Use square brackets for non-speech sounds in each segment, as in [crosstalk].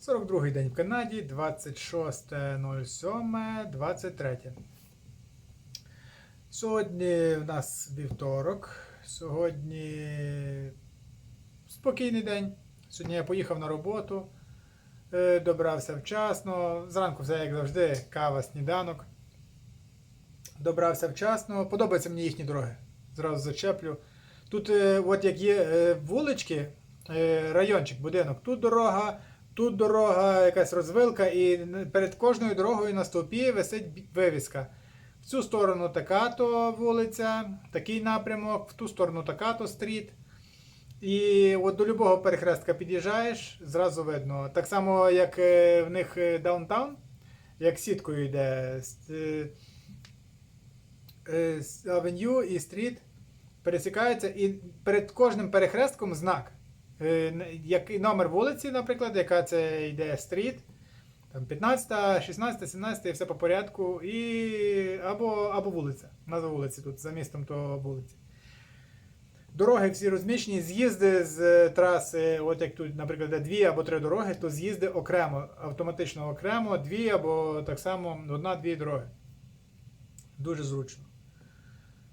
42-й день в Канаді, 26.07.23. Сьогодні в нас вівторок. Сьогодні спокійний день. Сьогодні я поїхав на роботу, е, добрався вчасно. Зранку все як завжди, кава, сніданок. Добрався вчасно. Подобаються мені їхні дороги. Зразу зачеплю. Тут, е, от як є е, вулички, райончик, будинок, тут дорога, тут дорога, якась розвилка, і перед кожною дорогою на стовпі висить вивіска. В цю сторону така-то вулиця, такий напрямок, в ту сторону така-то стріт. І от до любого перехрестка під'їжджаєш, зразу видно. Так само, як е, в них е, даунтаун, як сіткою йде е, авеню і стріт пересікаються, і перед кожним перехрестком знак. Е, н- Як і номер вулиці, наприклад, яка це йде стріт, там 15, 16, 17 і все по порядку, і або, або вулиця. Назва вулиці тут, за містом то вулиці. Дороги всі розміщені, з'їзди з е, траси, от як тут, наприклад, дві або три дороги, то з'їзди окремо, автоматично окремо, дві або так само одна-дві дороги. Дуже зручно.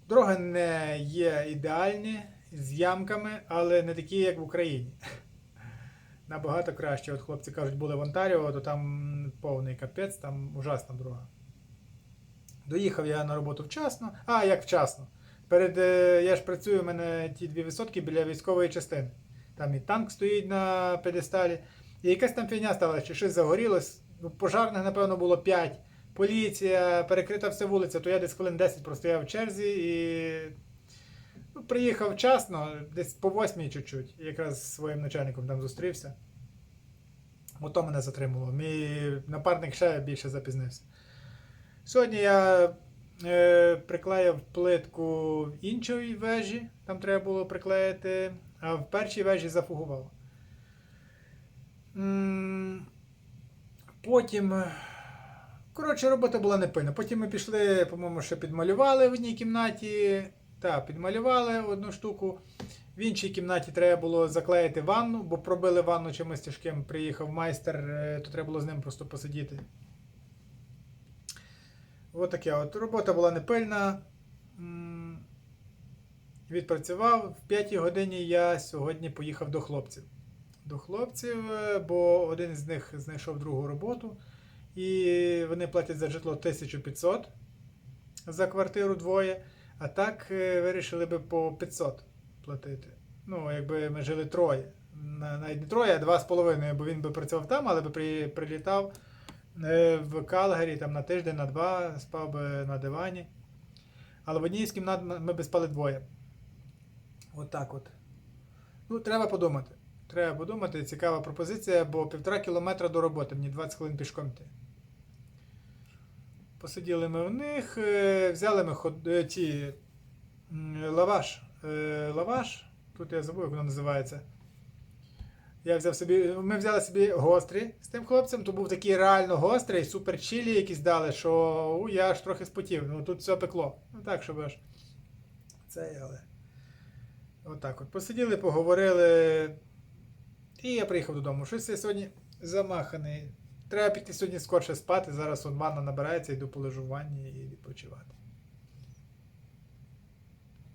Дороги не є ідеальні, з ямками, але не такі, як в Україні. [laughs] Набагато краще. От хлопці кажуть, були в Онтаріо, то там повний капець, там ужасна дорога. Доїхав я на роботу вчасно. А, як вчасно. Перед, е, я ж працюю, у мене ті дві висотки біля військової частини. Там і танк стоїть на педесталі. І якась там фігня стала, чи щось загорілось. Ну, пожарних, напевно, було 5. Поліція, перекрита вся вулиця, то я десь хвилин 10 простояв в черзі і приїхав вчасно, десь по восьмій чуть-чуть. Якраз зі своїм начальником там зустрівся. Ото мене затримало. Мій напарник ще більше запізнився. Сьогодні я е, приклеїв плитку в іншій вежі, там треба було приклеїти, а в першій вежі зафугував. Потім. Коротше, робота була непильна. Потім ми пішли, по-моєму, ще підмалювали в одній кімнаті. Так, підмалювали одну штуку. В іншій кімнаті треба було заклеїти ванну, бо пробили ванну чимось тяжким. Приїхав майстер, е, то треба було з ним просто посидіти. От таке от. Робота була непильна. Відпрацював. В 5 годині я сьогодні поїхав до хлопців. До хлопців, е, бо один з них знайшов другу роботу. І вони платять за житло 1500 за квартиру двоє. А так е, вирішили би по 500 платити. Ну, якби ми жили троє. Навіть не троє, а два з половиною, бо він би працював там, але би при, прилітав е, в Калгарі там, на тиждень, на два, спав би на дивані. Але в одній з кімнат ми би спали двоє. От так от. Ну, треба подумати. Треба подумати, цікава пропозиція, бо півтора кілометра до роботи, мені 20 хвилин пішком йти. Посиділи ми у них, е, взяли ми ход... е, ті лаваш. Е, Лаваш, тут я забув, як воно називається. Я взяв собі, ми взяли собі гострі з тим хлопцем, то був такий реально гострий, супер чилі якісь дали, що у, я аж трохи спотів. Ну тут все пекло. Ну так, щоб аж. Це, але. Отак от. Посиділи, поговорили. І я приїхав додому. Щось я сьогодні замаханий. Треба піти сьогодні скорше спати. Зараз он ванна набирається, йду полежу в ванні і відпочивати.